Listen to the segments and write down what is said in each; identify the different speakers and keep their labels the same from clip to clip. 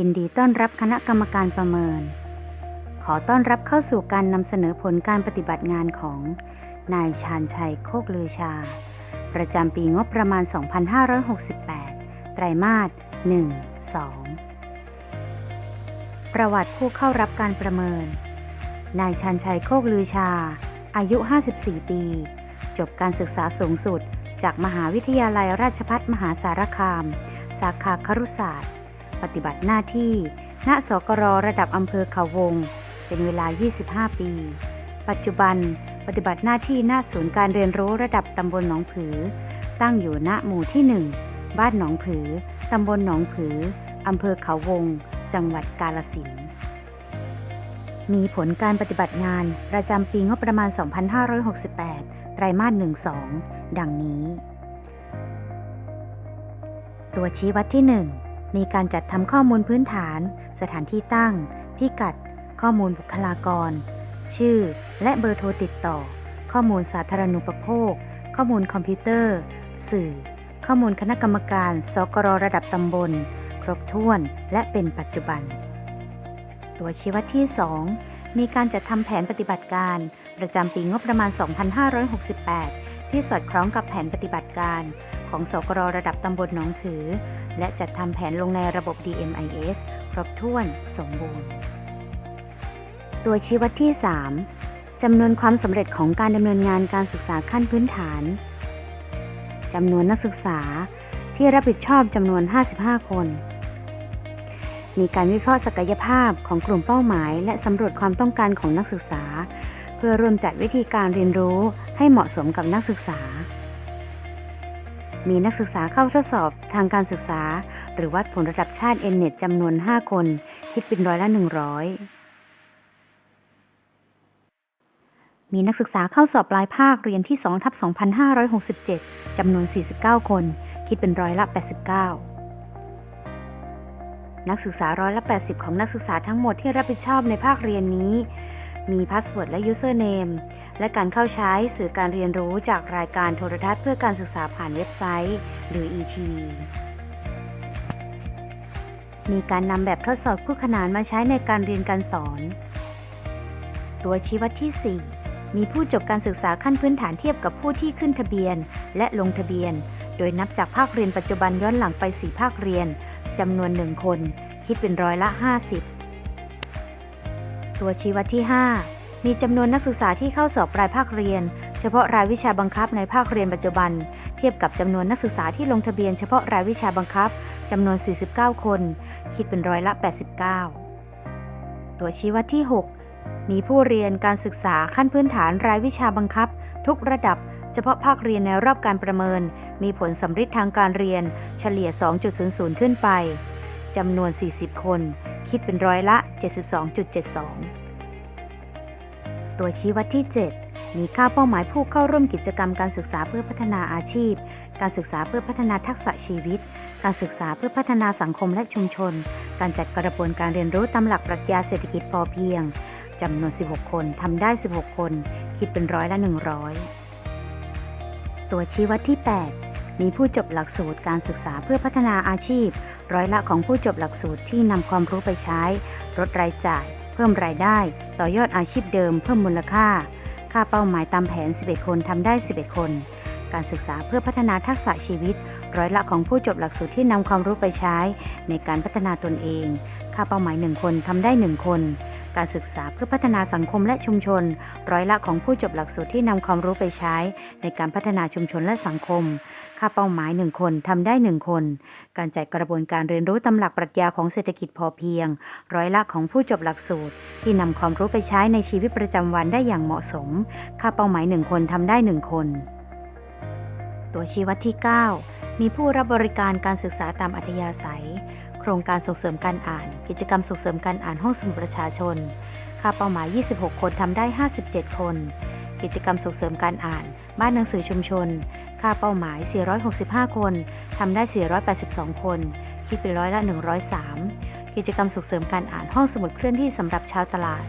Speaker 1: ยินดีต้อนรับคณะกรรมการประเมิน ขอต้อนรับเข้าสู่การนำเสนอผลการปฏิบัติงานของ นายชาญชัยโคกลือชา ประจำปีงบประมาณ 2568 ไตรมาส 1 2 ประวัติผู้เข้ารับการประเมิน นายชันชัยโคกลือชา อายุ 54 ปี จบการศึกษาสูงสุด จากมหาวิทยาลัยราชภัฏมหาสารคาม สาขาครุศาสตร์ ปฏิบัติหน้าที่ ณ สกรระดับอำเภอเขาวง เป็นเวลา 25 ปี ปัจจุบันปฏิบัติหน้าที่หน้าศูนย์การเรียนรู้ระดับตำบลหนองผือ ตั้งอยู่ณหมู่ที่ 1 บ้านหนองผือ ตำบลหนองผือ อำเภอเขาวง จังหวัดกาลสิน มีผลการปฏิบัติงานประจำปีงบประมาณ 2568 ไตรมาส 1-2 ดังนี้ ตัวชี้วัดที่ 1 มีการจัดทำข้อมูลพื้นฐาน สถานที่ตั้ง พิกัด ข้อมูลบุคลากร ชื่อ และเบอร์โทรติดต่อ ข้อมูลสาธารณูปโภค ข้อมูลคอมพิวเตอร์ สื่อ ข้อมูลคณะกรรมการ สกรระดับตำบล ครบถ้วนและเป็นปัจจุบัน ตัวชี้วัดที่ 2 มีการจัดทำแผนปฏิบัติการ ประจำปีงบประมาณ 2568 ที่สอดคล้องกับแผนปฏิบัติการ ของสกรระดับตำบลหนองผือ และจัดทำแผนลงในระบบ DMIS ครบถ้วนสมบูรณ์ ตัวชี้วัดที่ 3จำนวนความสำเร็จของการดำเนินงานการศึกษาขั้นพื้นฐานจำนวนนักศึกษาที่รับผิดชอบจำนวน 55 คน มีการวิเคราะห์ศักยภาพของกลุ่มเป้าหมาย และสำรวจความต้องการของนักศึกษา เพื่อร่วมจัดวิธีการเรียนรู้ให้เหมาะสมกับนักศึกษา มีนักศึกษาเข้าทดสอบทางการศึกษา หรือวัดผลระดับชาติ n n e t จำนวน 5 คน คิดเป็นร้อยละ 100 มีนักศึกษาเข้าสอบปลายภาคเรียนที่2ทับ2567จำนวน 49 คน คิดเป็นร้อยละ 89นักศึกษาร้อยละ 80 ของนักศึกษาทั้งหมดที่รับผิดชอบในภาคเรียนนี้ มีพาสเวิร์ดและ Username และการเข้าใช้สื่อการเรียนรู้จากรายการโทรทัศน์เพื่อการศึกษาผ่านเว็บไซต์ หรือ ET มีการนำแบบทดสอบคู่ขนานมาใช้ในการเรียนการสอน ตัวชี้วัดที่ 4 มีผู้จบการศึกษาขั้นพื้นฐานเทียบกับผู้ที่ขึ้นทะเบียน และลงทะเบียน โดยนับจากภาคเรียนปัจจุบันย้อนหลังไป 4 ภาคเรียนจำนวน 1 คน คิดเป็นร้อยละ 50 ตัวชี้วัดที่ 5 มีจำนวนนักศึกษาที่เข้าสอบปลายภาคเรียน เฉพาะรายวิชาบังคับในภาคเรียนปัจจุบัน เทียบกับจำนวนนักศึกษาที่ลงทะเบียนเฉพาะรายวิชาบังคับจำนวน 49 คน คิดเป็นร้อยละ 89 ตัวชี้วัดที่ 6 มีผู้เรียนการศึกษาขั้นพื้นฐานรายวิชาบังคับ ทุกระดับเฉพาะภาคเรียนในรอบการประเมิน มีผลสำฤทธิ์ทางการเรียนเฉลี่ย 2.00 ขึ้นไป จำนวน 40 คน คิดเป็นร้อยละ 72.72 ตัวชี้วัดที่ 7 มีค่าเป้าหมายผู้เข้าร่วมกิจกรรมการศึกษาเพื่อพัฒนาอาชีพ การศึกษาเพื่อพัฒนาทักษะชีวิต การศึกษาเพื่อพัฒนาสังคมและชุมชน การจัดกระบวนการเรียนรู้ตามหลักปรัชญาเศรษฐกิจพอเพียงจำนวน 16 คนทำได้ 16 คน คิดเป็นร้อยละ 100 ตัวชี้วัดที่ 8 มีผู้จบหลักสูตรการศึกษาเพื่อพัฒนาอาชีพ ร้อยละของผู้จบหลักสูตรที่นำความรู้ไปใช้ลดรายจ่าย เพิ่มรายได้ ต่อยอดอาชีพเดิมเพิ่มมูลค่า ค่าเป้าหมายตามแผน 11 คนทำได้ 11 คน การศึกษาเพื่อพัฒนาทักษะชีวิต ร้อยละของผู้จบหลักสูตรที่นำความรู้ไปใช้ ในการพัฒนาตนเอง ค่าเป้าหมาย 1 คนทำได้ 1 คน การศึกษาเพื่อพัฒนาสังคมและชุมชน ร้อยละของผู้จบหลักสูตรที่นำความรู้ไปใช้ ในการพัฒนาชุมชนและสังคม ค่าเป้าหมาย 1 คนทำได้ 1 คน การจัดกระบวนการเรียนรู้ตำหลักปรัชญาของเศรษฐกิจพอเพียง ร้อยละของผู้จบหลักสูตร ที่นำความรู้ไปใช้ในชีวิตประจำวันได้อย่างเหมาะสม ค่าเป้าหมาย 1 คนทำได้ 1 คน ตัวชี้วัดที่ 9 มีผู้รับบริการการศึกษาตามอัธยาศัย ครงการส่งเสริมการอ่าน กิจกรรมส่งเสริมการอ่านห้องสมุดประชาชน ค่าเป้าหมาย 26 คนทำได้ 57 คน กิจกรรมส่งเสริมการอ่าน บ้านหนังสือชุมชน ค่าเป้าหมาย 465 คนทำได้ 482 คน คิดเป็นร้อยละ 103 กิจกรรมส่งเสริมการอ่านห้องสมุดเคลื่อนที่สำหรับชาวตลาด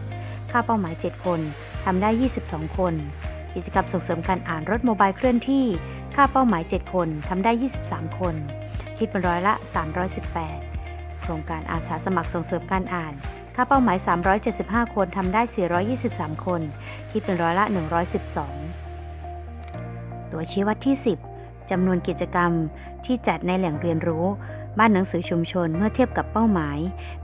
Speaker 1: ค่าเป้าหมาย 7 คนทำได้ 22 คน กิจกรรมส่งเสริมการอ่านรถโมบายเคลื่อนที่ ค่าเป้าหมาย 7 คนทำได้ 23 คนคิดเป็นร้อยละ 318 ครงการอาสาสมัครส่งเสริมการอ่านค่าเป้าหมาย 375 คนทำได้ 423 คน คิดเป็นร้อยละ 112 ตัวชี้วัดที่ 10จำนวนกิจกรรมที่จัดในแหล่งเรียนรู้ บ้านหนังสือชุมชนเมื่อเทียบกับเป้าหมาย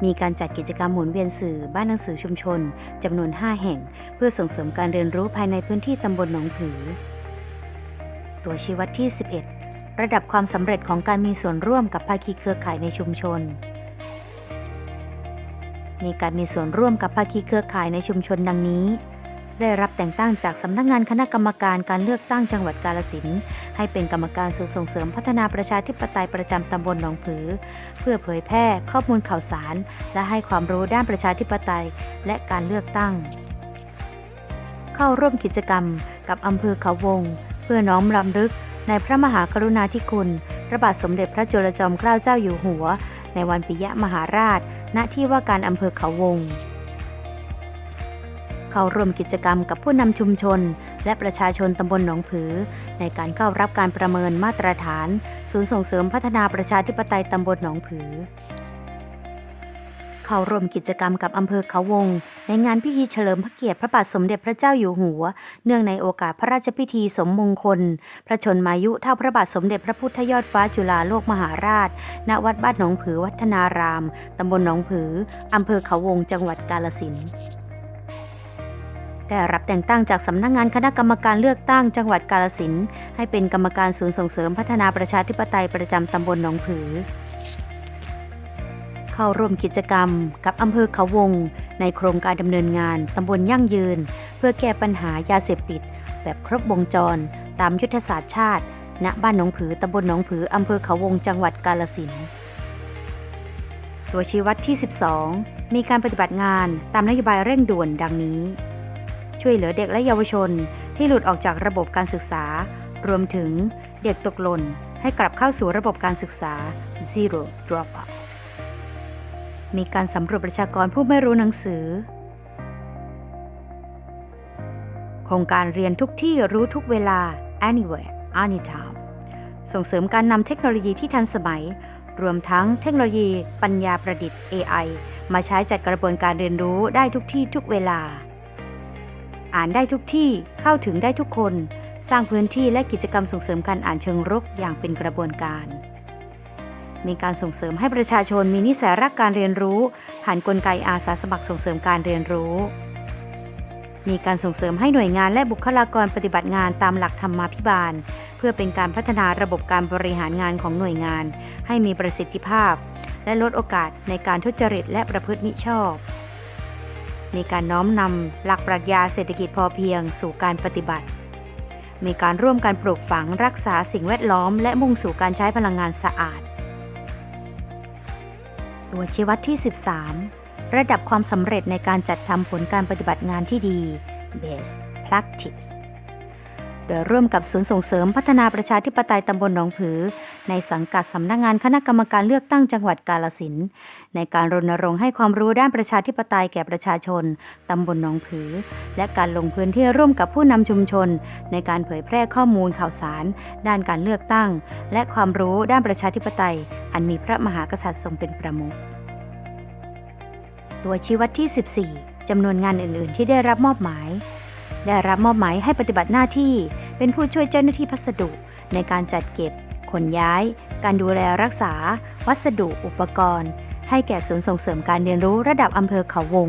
Speaker 1: มีการจัดกิจกรรมหมุนเวียนสื่อ บ้านหนังสือชุมชนจำนวน 5 แห่ง เพื่อส่งเสริมการเรียนรู้ภายในพื้นที่ตำบลหนองผือ ตัวชี้วัดที่ 11ระดับความสำเร็จของการมีส่วนร่วมกับภาคีเครือข่ายในชุมชน มีการมีส่วนร่วมกับภาคีเครือข่ายในชุมชนดังนี้ ได้รับแต่งตั้งจากสำนักงานคณะกรรมการการเลือกตั้งจังหวัดกาลสินให้เป็นกรรมการสู่ส่งเสริมพัฒนาประชาธิปไตยประจำตำบลหนองผือ เพื่อเผยแพร่ข้อมูลข่าวสาร และให้ความรู้ด้านประชาธิปไตยและการเลือกตั้ง เข้าร่วมกิจกรรม กับอำเภอเขาวง เพื่อน้อมรำลึก ในพระมหากรุณาธิคุณพระบาทสมเด็จพระจุลจอมเกล้าเจ้าอยู่หัว ในวันปิยมหาราช ณที่ว่าการอำเภอเขาวง เข้าร่วมกิจกรรมกับผู้นำชุมชน และประชาชนตำบลหนองผือ ในการเข้ารับการประเมินมาตรฐาน ศูนย์ส่งเสริมพัฒนาประชาธิปไตยตำบลหนองผือ เข้าร่วมกิจกรรมกับอำเภอเขาวง ในงานพิธีเฉลิมพระเกียรติพระบาทสมเด็จพระเจ้าอยู่หัว เนื่องในโอกาสพระราชพิธีสมมงคล พระชนมายุเท่าพระบาทสมเด็จพระพุทธยอดฟ้าจุฬาโลกมหาราช ณ วัดบ้านหนองผือวัฒนาราม ตำบลหนองผือ อำเภอเขาวง จังหวัดกาลสินธุ์ได้รับแต่งตั้งจากสำนักงานคณะกรรมการเลือกตั้งจังหวัดกาลสินให้เป็นกรรมการศูนย์ส่งเสริมพัฒนาประชาธิปไตยประจำตำบลหนองผือ เข้าร่วมกิจกรรม กับอำเภอเขาวง ในโครงการดำเนินงานตำบลยั่งยืน เพื่อแก้ปัญหายาเสพติด แบบครบวงจร ตามยุทธศาสตร์ชาติ ณบ้านหนองผือตำบลหนองผืออำเภอเขาวงจังหวัดกาลสินตัวชี้วัดที่ 12 มีการปฏิบัติงานตามนโยบายเร่งด่วนดังนี้ ช่วยเหลือเด็กและเยาวชนที่หลุดออกจากระบบการศึกษา รวมถึงเด็กตกหล่นให้กลับเข้าสู่ระบบการศึกษา zero dropout มีการสำรวจประชากรผู้ไม่รู้หนังสือ โครงการเรียนทุกที่รู้ทุกเวลา anywhere anytime ส่งเสริมการนำเทคโนโลยีที่ทันสมัย รวมทั้งเทคโนโลยีปัญญาประดิษฐ์ AI มาใช้จัดกระบวนการเรียนรู้ได้ทุกที่ทุกเวลา อ่านได้ทุกที่เข้าถึงได้ทุกคน สร้างพื้นที่และกิจกรรมส่งเสริมการอ่านเชิงรุกอย่างเป็นกระบวนการ มีการส่งเสริมให้ประชาชนมีนิสัยรักการเรียนรู้ ผ่านนกลไกอาสาสมัครส่งเสริมการเรียนรู้ มีการส่งเสริมให้หน่วยงานและบุคลากรปฏิบัติงานตามหลักธรรมาภิบาล เพื่อเป็นการพัฒนาระบบการบริหารงานของหน่วยงาน ให้มีประสิทธิภาพ และลดโอกาสในการทุจริตและประพฤติมิชอบมีการน้อมนำหลักปรัชญาเศรษฐกิจพอเพียงสู่การปฏิบัติ มีการร่วมกันปลูกฝังรักษาสิ่งแวดล้อม และมุ่งสู่การใช้พลังงานสะอาด ตัวชี้วัดที่ 13 ระดับความสำเร็จในการจัดทำผลการปฏิบัติงานที่ดี Best Practice โดยร่วมกับศูนย์ส่งเสริมพัฒนาประชาธิปไตยตำบลหนองผือ ในสังกัดสำนักงานคณะกรรมการเลือกตั้งจังหวัดกาลสินในการรณรงค์ให้ความรู้ด้านประชาธิปไตยแก่ประชาชนตำบลหนองผือ และการลงพื้นที่ร่วมกับผู้นำชุมชน ในการเผยแพร่ข้อมูลข่าวสาร ด้านการเลือกตั้ง และความรู้ด้านประชาธิปไตย อันมีพระมหากษัตริย์ทรงเป็นประมุข ตัวชี้วัดที่ 14 จำนวนงานอื่น ๆ ที่ได้รับมอบหมาย ได้รับมอบหมายให้ปฏิบัติหน้าที่ เป็นผู้ช่วยเจ้าหน้าที่พัสดุ ในการจัดเก็บ ขนย้าย การดูแลรักษา วัสดุอุปกรณ์ ให้แก่ศูนย์ส่งเสริมการเรียนรู้ระดับอำเภอเขาวง